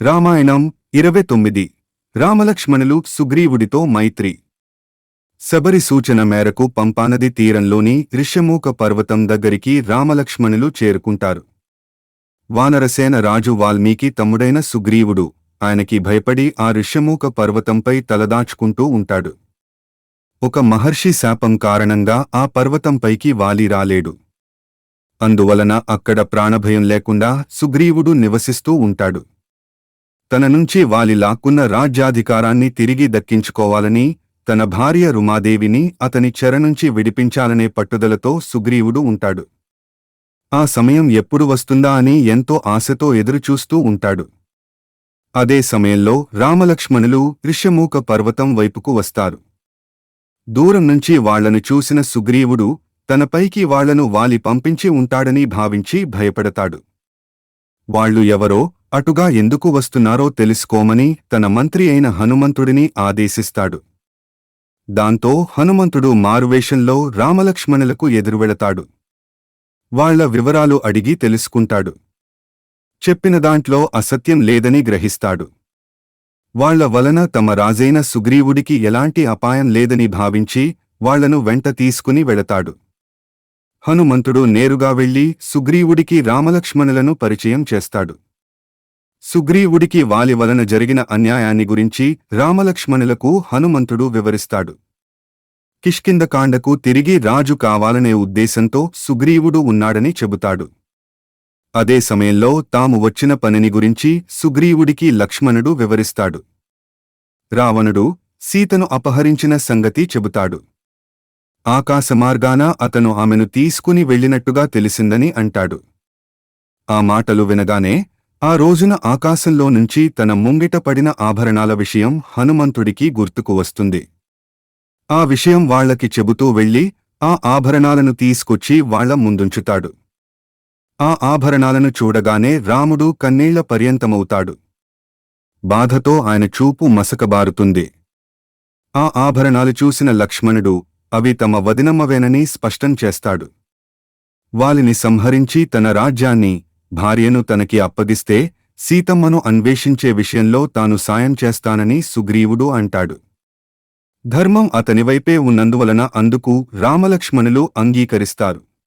రామాయణం ఇరవై తొమ్మిది. రామలక్ష్మణులు సుగ్రీవుడితో మైత్రి. శబరి సూచన మేరకు పంపానది తీరంలోని ఋష్యమూక పర్వతం దగ్గరికి రామలక్ష్మణులు చేరుకుంటారు. వానరసేన రాజు వాల్మీకి తమ్ముడైన సుగ్రీవుడు ఆయనకి భయపడి ఆ ఋష్యమూక పర్వతంపై తలదాచుకుంటూ ఉంటాడు. ఒక మహర్షి శాపం కారణంగా ఆ పర్వతంపైకి వాలి రాలేడు. అందువలన అక్కడ ప్రాణభయం లేకుండా సుగ్రీవుడు నివసిస్తూ ఉంటాడు. తన నుంచి వాలి లాక్కున్న రాజ్యాధికారాన్ని తిరిగి దక్కించుకోవాలని తన భార్య రుమాదేవిని అతని చెర నుంచి విడిపించాలనే పట్టుదలతో సుగ్రీవుడు ఉంటాడు. ఆ సమయం ఎప్పుడు వస్తుందా అని ఎంతో ఆశతో ఎదురుచూస్తూ ఉంటాడు. అదే సమయంలో రామలక్ష్మణులు ఋష్యమూక పర్వతం వైపుకు వస్తారు. దూరం నుంచి వాళ్ళను చూసిన సుగ్రీవుడు తనపైకి వాళ్ళను వాలి పంపించి ఉంటాడని భావించి భయపడతాడు. వాళ్ళు ఎవరో అటుగా ఎందుకు వస్తున్నారో తెలుసుకోమని తన మంత్రి అయిన హనుమంతుడిని ఆదేశిస్తాడు. దాంతో హనుమంతుడు మారువేషంలో రామలక్ష్మణులకు ఎదురువెళతాడు. వాళ్ళ వివరాలు అడిగి తెలుసుకుంటాడు. చెప్పిన దాంట్లో అసత్యం లేదని గ్రహిస్తాడు. వాళ్ళ వలన తమ రాజైన సుగ్రీవుడికి ఎలాంటి అపాయం లేదని భావించి వాళ్ళను వెంట తీసుకుని వెళతాడు. హనుమంతుడు నేరుగా వెళ్ళి సుగ్రీవుడికి రామలక్ష్మణులను పరిచయం చేస్తాడు. సుగ్రీవుడికి వాలి వలన జరిగిన అన్యాయాన్ని గురించి రామలక్ష్మణులకు హనుమంతుడు వివరిస్తాడు. కిష్కిందకాండకు తిరిగి రాజు కావాలనే ఉద్దేశంతో సుగ్రీవుడు ఉన్నాడని చెబుతాడు. అదే సమయంలో తాము వచ్చిన పనిని గురించి సుగ్రీవుడికి లక్ష్మణుడు వివరిస్తాడు. రావణుడు సీతను అపహరించిన సంగతి చెబుతాడు. ఆకాశమార్గాన అతను ఆమెను తీసుకుని వెళ్ళినట్టుగా తెలిసిందని అంటాడు. ఆ మాటలు వినగానే ఆ రోజున ఆకాశంలో నుంచి తన ముంగిట పడిన ఆభరణాల విషయం హనుమంతుడికి గుర్తుకు వస్తుంది. ఆ విషయం వాళ్ళకి చెబుతూ వెళ్ళి ఆ ఆభరణాలను తీసుకొచ్చి వాళ్ళ ముందుంచుతాడు. ఆ ఆభరణాలను చూడగానే రాముడు కన్నీళ్ళ పర్యంతమవుతాడు. బాధతో ఆయన చూపు మసకబారుతుంది. ఆ ఆభరణాలు చూసిన లక్ష్మణుడు అవి తమ వదినమ్మవేనని స్పష్టం చేస్తాడు. వాలిని సంహరించి తన రాజ్యాన్ని భార్యను తనకి అప్పగిస్తే సీతమ్మను అన్వేషించే విషయంలో తాను సాయం చేస్తానని సుగ్రీవుడు అంటాడు. ధర్మం అతనివైపే ఉన్నందువలన అందుకు రామలక్ష్మణులు అంగీకరిస్తారు.